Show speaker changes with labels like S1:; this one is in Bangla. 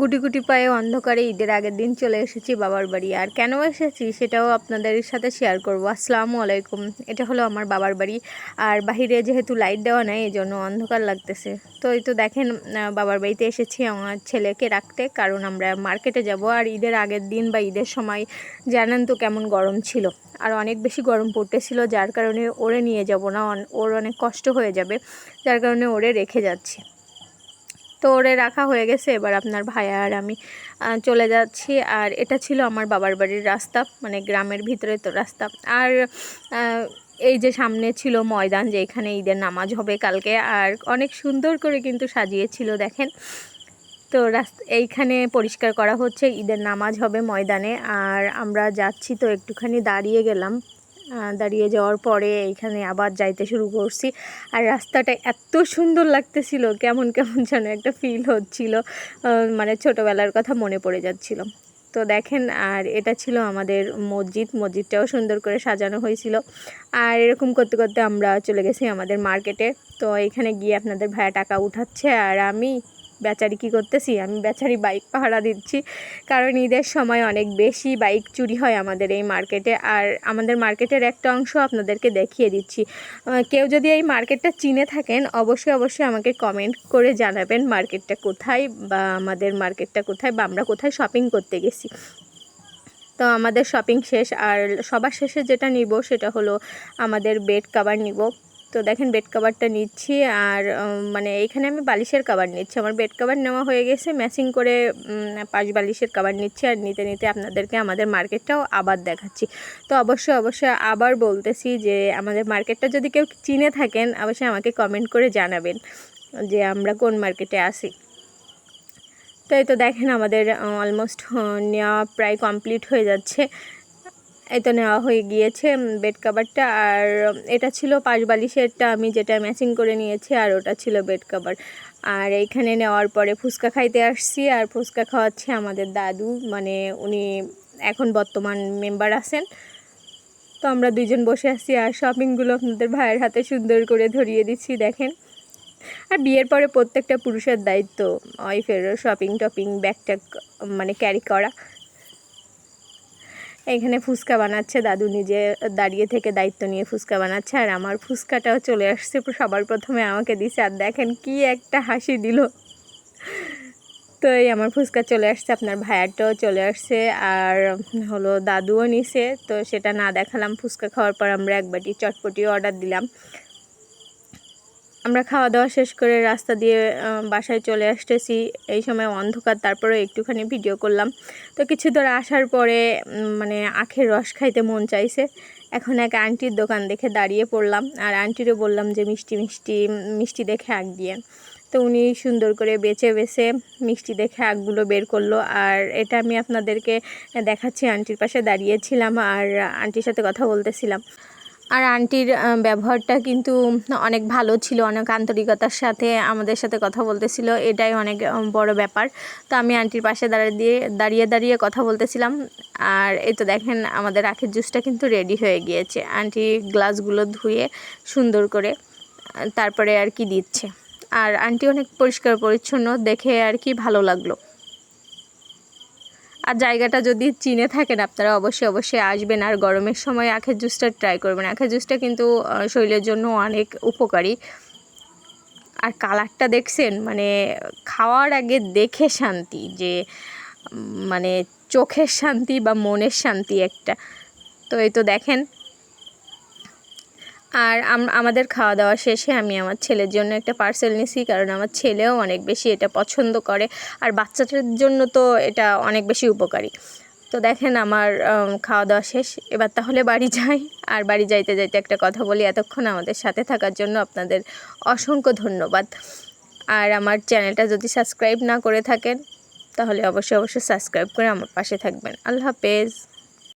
S1: গুটি গুটি পায়ে অন্ধকারে ঈদের আগের দিন চলে এসেছি বাবার বাড়ি। আর কেন এসেছি সেটাও আপনাদের সাথে শেয়ার করব। আসসালামু আলাইকুম। এটা হলো আমার বাবার বাড়ি। আর বাহিরে যেহেতু লাইট দেওয়া নেই এই জন্য অন্ধকার লাগতেছে। তো এই তো দেখেন বাবার বাড়িতে এসেছি আমার ছেলেকে রাখতে। কারণ আমরা মার্কেটে যাব। আর ঈদের আগের দিন বা ঈদের সময় জানেন তো কেমন গরম ছিল। আর অনেক বেশি গরম পড়তেছিল, যার কারণে ওরে নিয়ে যাব না। ওর অনেক কষ্ট হয়ে যাবে, যার কারণে ওরে রেখে যাচ্ছি। তো ওরে রাখা হয়ে গেছে। এবার আপনার ভাইয়া আর আমি চলে যাচ্ছি। আর এটা ছিল আমার বাবার বাড়ির রাস্তা মানে গ্রামের ভিতরে তো রাস্তা। আর এই যে সামনে ছিল ময়দান, যে এখানে ঈদের নামাজ হবে কালকে। আর অনেক সুন্দর করে কিন্তু সাজিয়েছিল, দেখেন। তো রাস্তা, এইখানে পরিষ্কার করা হচ্ছে, ঈদের নামাজ হবে ময়দানে। আর আমরা যাচ্ছি তো একটুখানি দাঁড়িয়ে গেলাম। দাঁড়িয়ে যাওয়ার পরে এইখানে আবার যাইতে শুরু করছি। আর রাস্তাটা এত সুন্দর লাগতেছিল, কেমন কেমন যেন একটা ফিল হচ্ছিল। মানে ছোটোবেলার কথা মনে পড়ে যাচ্ছিল। তো দেখেন, আর এটা ছিল আমাদের মসজিদ। মসজিদটাও সুন্দর করে সাজানো হয়েছিল। আর এরকম করতে করতে আমরা চলে গেছি আমাদের মার্কেটে তো এখানে গিয়ে আপনাদের ভাইয়া টাকা উঠাচ্ছে, আর আমি বেচারি কী করতেছি? আমি বেচারি বাইক পাহারা দিচ্ছি। কারণ ঈদের সময় অনেক বেশি বাইক চুরি হয় আমাদের এই মার্কেটে আর আমাদের মার্কেটের একটা অংশ আপনাদেরকে দেখিয়ে দিচ্ছি। কেউ যদি এই মার্কেটটা চিনে থাকেন, অবশ্যই অবশ্যই আমাকে কমেন্ট করে জানাবেন মার্কেটটা কোথায় বা আমাদের মার্কেটটা কোথায় বা আমরা কোথায় শপিং করতে গেছি। তো আমাদের শপিং শেষ আর সবার শেষে যেটা নিব সেটা হলো আমাদের বেড কাভার নিব। তো দেখেন বেড কাভারটা নিচ্ছি আর মানে এখানে আমি বালিশের কাভার নিচ্ছি। আমার বেড কাভার নেওয়া হয়ে গেছে ম্যাচিং করে পাঁচ বালিশের কাভার নিচ্ছি আর নিতে নিতে আপনাদেরকে আমাদের মার্কেটটাও আবার দেখাচ্ছি। তো অবশ্যই অবশ্যই আবার বলতেছি যে আমাদের মার্কেটটা যদি কেউ চিনে থাকেন, অবশ্যই আমাকে কমেন্ট করে জানাবেন যে আমরা কোন মার্কেটে আসি তো এই তো দেখেন আমাদের অলমোস্ট নেওয়া প্রায় কমপ্লিট হয়ে যাচ্ছে। তো নেওয়া হয়ে গিয়েছে বেড কাভারটা আর এটা ছিল পাঁচ বালিশেরটা আমি যেটা ম্যাচিং করে নিয়েছি, আর ওটা ছিল বেড কাভার আর এইখানে নেওয়ার পরে ফুচকা খাইতে আসছি, আর ফুচকা খাওয়াচ্ছে আমাদের দাদু। মানে উনি এখন বর্তমান মেম্বার আছেন। তো আমরা দুইজন বসে আছি, আর শপিংগুলো আপনাদের ভাইয়ের হাতে সুন্দর করে ধরিয়ে দিচ্ছি, দেখেন। আর বিয়ের পরে প্রত্যেকটা পুরুষের দায়িত্ব ওয়াইফের শপিং টপিং ব্যাগ ট্যাগ মানে ক্যারি করা। এখানে ফুচকা বানাচ্ছে, দাদু নিজে দাঁড়িয়ে থেকে দায়িত্ব নিয়ে ফুচকা বানাচ্ছে, আর আমার ফুচকাটাও চলে আসছে, সবার প্রথমে আমাকে দিছে, আর দেখেন কি একটা হাসি দিল। তো এই আমার ফুচকা চলে আসছে, আপনার ভাইয়ারটাও চলে আসছে, আর হলো দাদুও নিছে, তো সেটা না দেখালাম, ফুচকা খাওয়ার পর আমরা এক বাটি চটপটিও অর্ডার দিলাম। আমরা খাওয়া দাওয়া শেষ করে রাস্তা দিয়ে বাসায় চলে আসতেছি। এই সময় অন্ধকার তারপরে একটুখানি ভিডিও করলাম। তো কিছু ধরে আসার পরে মানে আখের রস খাইতে মন চাইছে। এখন এক আন্টির দোকান দেখে দাঁড়িয়ে পড়লাম। আর আন্টিরও বললাম যে, মিষ্টি মিষ্টি মিষ্টি দেখে আগ দিয়ে। তো উনি সুন্দর করে বেছে বেছে মিষ্টি দেখে আগগুলো বের করল। আর এটা আমি আপনাদেরকে দেখাচ্ছি। আন্টির পাশে দাঁড়িয়েছিলাম আর আন্টির সাথে কথা বলতেছিলাম। আর আন্টির ব্যবহারটা কিন্তু অনেক ভালো ছিল, অনেক আন্তরিকতার সাথে আমাদের সাথে কথা বলতেছিল। এটাই অনেক বড় ব্যাপার। তো আমি আন্টির পাশে দাঁড়িয়ে দিয়ে, দাঁড়িয়ে দাঁড়িয়ে কথা বলতেছিলাম। আর এই তো দেখেন, আমাদের আখের জুসটা কিন্তু রেডি হয়ে গিয়েছে। আন্টি গ্লাসগুলো ধুয়ে সুন্দর করে তারপরে আর কি দিচ্ছে। আর আন্টি অনেক পরিষ্কার পরিচ্ছন্ন, দেখে আর কি ভালো লাগল। আর জায়গাটা যদি চিনে থাকেন আপনারা অবশ্যই অবশ্যই আসবেন। আর গরমের সময় আখের জুসটা ট্রাই করবেন। আখের জুসটা কিন্তু শরীরের জন্য অনেক উপকারী। আর কালারটা দেখছেন? মানে খাওয়ার আগে দেখে শান্তি, যে মানে চোখের শান্তি বা মনের শান্তি একটা। তো এই তো দেখেন আর আমাদের খাওয়া দাওয়া শেষে আমি আমার ছেলের জন্য একটা পার্সেল নিছি, কারণ আমার ছেলেও অনেক বেশি এটা পছন্দ করে, আর বাচ্চাটার জন্য তো এটা অনেক বেশি উপকারী। তো দেখেন আমার খাওয়া দাওয়া শেষ, এবার তাহলে বাড়ি যাই। আর বাড়ি যাইতে যাইতে একটা কথা বলি, এতক্ষণ আমাদের সাথে থাকার জন্য আপনাদের অসংখ্য ধন্যবাদ। আর আমার চ্যানেলটা যদি সাবস্ক্রাইব না করে থাকেন, তাহলে অবশ্যই অবশ্যই সাবস্ক্রাইব করে আমার পাশে থাকবেন। আল্লাহ হাফেজ।